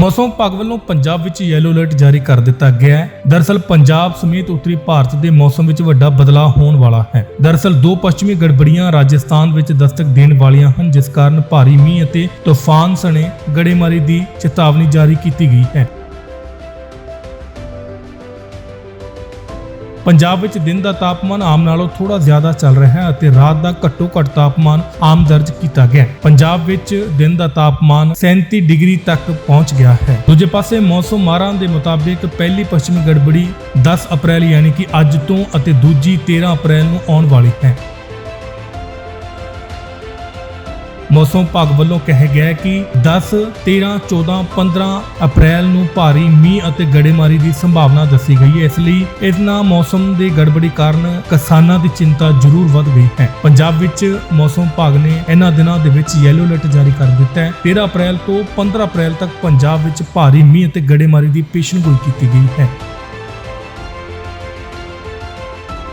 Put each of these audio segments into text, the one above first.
ਮੌਸਮ ਵਿਭਾਗ ਵੱਲੋਂ ਪੰਜਾਬ ਵਿੱਚ ਯੈਲੋ ਅਲਰਟ ਜਾਰੀ ਕਰ ਦਿੱਤਾ ਗਿਆ ਹੈ। ਦਰਅਸਲ, ਪੰਜਾਬ ਸਮੇਤ ਉੱਤਰੀ ਭਾਰਤ ਦੇ ਮੌਸਮ ਵਿੱਚ ਵੱਡਾ ਬਦਲਾਅ ਹੋਣ ਵਾਲਾ ਹੈ। ਦਰਅਸਲ, ਦੋ ਪੱਛਮੀ ਗੜਬੜੀਆਂ ਰਾਜਸਥਾਨ ਵਿੱਚ ਦਸਤਕ ਦੇਣ ਵਾਲੀਆਂ ਹਨ, ਜਿਸ ਕਾਰਨ ਭਾਰੀ ਮੀਂਹ ਅਤੇ ਤੂਫਾਨ ਸਣੇ ਗੜੇਮਾਰੀ ਦੀ ਚੇਤਾਵਨੀ ਜਾਰੀ ਕੀਤੀ ਗਈ ਹੈ। ਪੰਜਾਬ ਵਿੱਚ ਦਿਨ ਦਾ ਤਾਪਮਾਨ ਆਮ ਨਾਲੋਂ ਥੋੜਾ ਜ਼ਿਆਦਾ ਚੱਲ ਰਿਹਾ ਹੈ ਅਤੇ ਰਾਤ ਦਾ ਘੱਟੋ ਘੱਟ ਤਾਪਮਾਨ ਆਮ ਦਰਜ ਕੀਤਾ ਗਿਆ ਹੈ। ਪੰਜਾਬ ਵਿੱਚ ਦਿਨ ਦਾ ਤਾਪਮਾਨ 37 ਡਿਗਰੀ ਤੱਕ ਪਹੁੰਚ ਗਿਆ ਹੈ। ਦੂਜੇ ਪਾਸੇ ਮੌਸਮ ਮਾਰਾਂ ਦੇ ਮੁਤਾਬਿਕ ਪਹਿਲੀ ਪੱਛਮੀ ਗੜਬੜੀ 10 ਅਪ੍ਰੈਲ ਯਾਨੀ ਕਿ ਅੱਜ ਤੋਂ ਅਤੇ ਦੂਜੀ 13 ਅਪ੍ਰੈਲ ਨੂੰ ਆਉਣ ਵਾਲੀ ਹੈ। ਮੌਸਮ ਵਿਭਾਗ ਵੱਲੋਂ ਕਿਹਾ ਗਿਆ ਹੈ ਕਿ 10, 13, 14, 15 ਅਪ੍ਰੈਲ ਨੂੰ ਭਾਰੀ ਮੀਂਹ ਅਤੇ ਗੜੇਮਾਰੀ ਦੀ ਸੰਭਾਵਨਾ ਦੱਸੀ ਗਈ ਹੈ। ਇਸ ਲਈ ਇਹਨਾਂ ਮੌਸਮ ਦੇ ਗੜਬੜੀ ਕਾਰਨ ਕਿਸਾਨਾਂ ਦੀ ਚਿੰਤਾ ਜ਼ਰੂਰ ਵੱਧ ਗਈ ਹੈ। ਪੰਜਾਬ ਵਿੱਚ ਮੌਸਮ ਵਿਭਾਗ ਨੇ ਇਹਨਾਂ ਦਿਨਾਂ ਦੇ ਵਿੱਚ ਯੈਲੋ ਅਲਰਟ ਜਾਰੀ ਕਰ ਦਿੱਤਾ ਹੈ। 13 ਅਪ੍ਰੈਲ ਤੋਂ 15 ਅਪ੍ਰੈਲ ਤੱਕ ਪੰਜਾਬ ਵਿੱਚ ਭਾਰੀ ਮੀਂਹ ਅਤੇ ਗੜੇਮਾਰੀ ਦੀ ਪੇਸ਼ਨਗੋਈ ਕੀਤੀ ਗਈ ਹੈ।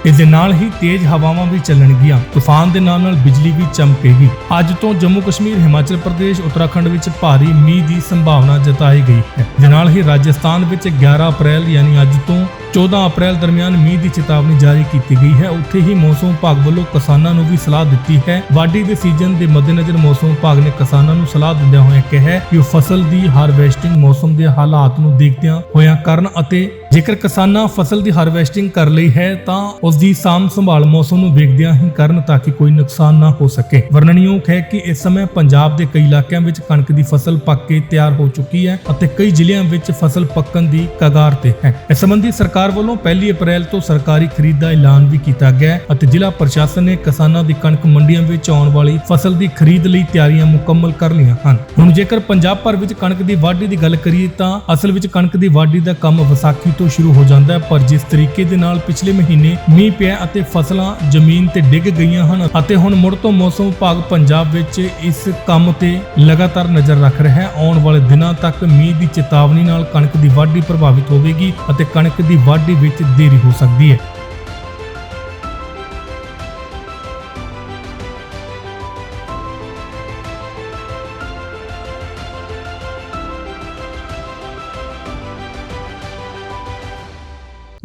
ਇਸ ਦੇ ਨਾਲ ਹੀ ਤੇਜ਼ ਹਵਾਵਾਂ ਵੀ ਚੱਲਣਗੀਆਂ, ਤੂਫਾਨ ਦੇ ਨਾਲ ਨਾਲ ਬਿਜਲੀ ਵੀ ਚਮਕੇਗੀ। ਅੱਜ ਤੋਂ ਜੰਮੂ ਕਸ਼ਮੀਰ, ਹਿਮਾਚਲ ਪ੍ਰਦੇਸ਼, ਉੱਤਰਾਖੰਡ ਵਿੱਚ ਭਾਰੀ ਮੀਂਹ ਦੀ ਸੰਭਾਵਨਾ ਜਤਾਈ ਗਈ ਹੈ। ਦੇ ਨਾਲ ਹੀ ਰਾਜਸਥਾਨ ਵਿੱਚ 11 ਅਪ੍ਰੈਲ ਯਾਨੀ ਅੱਜ ਤੋਂ 14 ਅਪ੍ਰੈਲ ਦਰਮਿਆਨ ਮੀਂਹ ਦੀ ਚੇਤਾਵਨੀ ਜਾਰੀ ਕੀਤੀ ਗਈ ਹੈ। ਉੱਥੇ ਹੀ ਮੌਸਮ ਵਿਭਾਗ ਵੱਲੋਂ ਕਿਸਾਨਾਂ ਨੂੰ ਵੀ ਸਲਾਹ ਦਿੱਤੀ ਹੈ। ਵਾਢੀ ਦੇ ਸੀਜ਼ਨ ਦੇ ਮੱਦੇਨਜ਼ਰ ਮੌਸਮ ਵਿਭਾਗ ਨੇ ਕਿਸਾਨਾਂ ਨੂੰ ਸਲਾਹ ਦਿੰਦਿਆਂ ਹੋਇਆ ਕਿਹਾ ਕਿ ਉਹ ਫਸਲ ਦੀ ਹਾਰਵੈਸਟਿੰਗ ਮੌਸਮ ਦੇ ਹਾਲਾਤ ਨੂੰ ਦੇਖਦਿਆਂ ਹੋਇਆਂ ਕਰਨ ਅਤੇ ਜੇਕਰ ਕਿਸਾਨਾਂ ਫਸਲ ਦੀ ਹਾਰਵੈਸਟਿੰਗ ਕਰ ਲਈ ਹੈ, ਤਾਂ ਉਸ ਦੀ ਸਾਂਭ ਸੰਭਾਲ ਮੌਸਮ ਨੂੰ ਵੇਖਦਿਆਂ ਹੀ ਕਰਨ ਤਾਂ ਕਿ ਕੋਈ ਨੁਕਸਾਨ ਨਾ ਹੋ ਸਕੇ। ਵਰਣਨਯੋਗ ਹੈ ਕਿ ਇਸ ਸਮੇਂ ਪੰਜਾਬ ਦੇ ਕਈ ਇਲਾਕਿਆਂ ਵਿੱਚ ਕਣਕ ਦੀ ਫਸਲ ਪੱਕ ਕੇ ਤਿਆਰ ਹੋ ਚੁੱਕੀ ਹੈ ਅਤੇ ਕਈ ਜ਼ਿਲ੍ਹਿਆਂ ਵਿੱਚ ਫਸਲ ਪੱਕਣ ਦੀ ਕਗਾਰ ਤੇ ਹੈ। ਇਸ ਸੰਬੰਧੀ ਸਰਕਾਰ ਵੱਲੋਂ 1 ਅਪ੍ਰੈਲ ਤੋਂ ਸਰਕਾਰੀ ਖਰੀਦ ਦਾ ਐਲਾਨ ਵੀ ਕੀਤਾ ਗਿਆ ਹੈ ਅਤੇ ਜ਼ਿਲ੍ਹਾ ਪ੍ਰਸ਼ਾਸਨ ਨੇ ਕਿਸਾਨਾਂ ਦੀ ਕਣਕ ਮੰਡੀਆਂ ਵਿੱਚ ਆਉਣ ਵਾਲੀ ਫਸਲ ਦੀ ਖਰੀਦ ਲਈ ਤਿਆਰੀਆਂ ਮੁਕੰਮਲ ਕਰ ਲਈਆਂ ਹਨ। ਹੁਣ ਜੇਕਰ ਪੰਜਾਬ ਭਰ ਵਿੱਚ ਕਣਕ ਦੀ ਵਾਢੀ ਦੀ ਗੱਲ ਕਰੀਏ, ਤਾਂ ਅਸਲ ਵਿੱਚ ਕਣਕ ਦੀ ਵਾਢੀ ਦਾ ਕੰਮ ਵਿਸਾਖੀ ਤੋਂ ਤੋਂ ਸ਼ੁਰੂ ਹੋ ਜਾਂਦਾ ਹੈ, ਪਰ ਜਿਸ ਤਰੀਕੇ ਦੇ ਨਾਲ ਪਿਛਲੇ ਮਹੀਨੇ ਮੀਂਹ ਪਿਆ ਅਤੇ ਫਸਲਾਂ ਜ਼ਮੀਨ ਤੇ ਡਿੱਗ ਗਈਆਂ ਹਨ ਅਤੇ ਹੁਣ ਮੁੜ ਤੋਂ ਮੌਸਮ ਵਿਭਾਗ ਪੰਜਾਬ ਵਿੱਚ ਇਸ ਕੰਮ ਤੇ ਲਗਾਤਾਰ ਨਜ਼ਰ ਰੱਖ ਰਿਹਾ ਹੈ, ਆਉਣ ਵਾਲੇ ਦਿਨਾਂ ਤੱਕ ਮੀਂਹ ਦੀ ਚੇਤਾਵਨੀ ਨਾਲ ਕਣਕ ਦੀ ਵਾਢੀ ਪ੍ਰਭਾਵਿਤ ਹੋਵੇਗੀ ਅਤੇ ਕਣਕ ਦੀ ਵਾਢੀ ਵਿੱਚ ਦੇਰੀ ਹੋ ਸਕਦੀ ਹੈ।